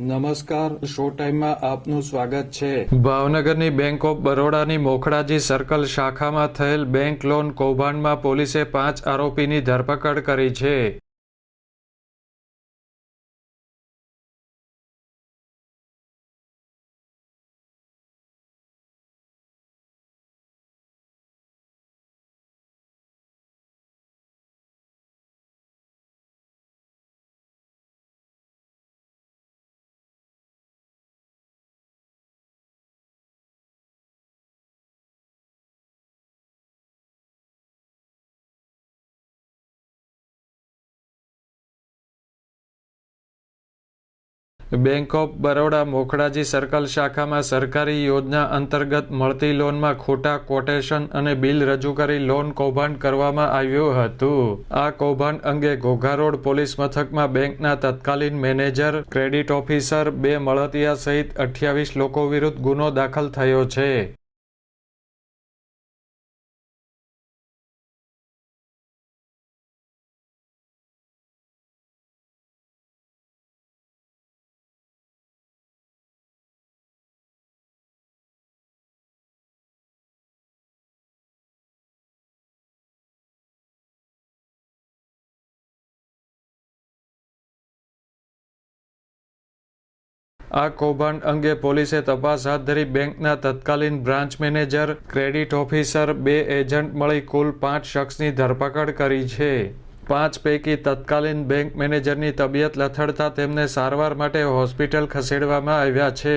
નમસ્કાર શો ટાઈમમાં આપનું સ્વાગત છે. ભાવનગરની બેંક ઓફ બરોડાની મોખડાજી સર્કલ શાખામાં થયેલ બેંક લોન કૌભાંડમાં પોલીસે પાંચ આરોપીની ધરપકડ કરી છે. Bank of Baroda Mokhdaji circle શાખામાં સરકારી યોજના અંતર્ગત મળતી લોનમાં ખોટા કોટેશન અને બિલ રજૂ કરી લોન કૌભાંડ કરવામાં આવ્યું હતું. આ કૌભાંડ અંગે ઘોઘા રોડ પોલીસ મથકમાં બેંકના તત્કાલીન મેનેજર, ક્રેડિટ ઓફિસર, બે મળતિયા સહિત અઠ્યાવીસ લોકો વિરુદ્ધ ગુનો દાખલ થયો છે. આ કૌભાંડ અંગે પોલીસે તપાસ હાથ ધરી બેંકના તત્કાલીન બ્રાન્ચ મેનેજર, ક્રેડિટ ઓફિસર, બે એજન્ટ મળી કુલ પાંચ શખ્સની ધરપકડ કરી છે. પાંચ પૈકી તત્કાલીન બેંક મેનેજરની તબિયત લથડતા તેમને સારવાર માટે હોસ્પિટલ ખસેડવામાં આવ્યા છે.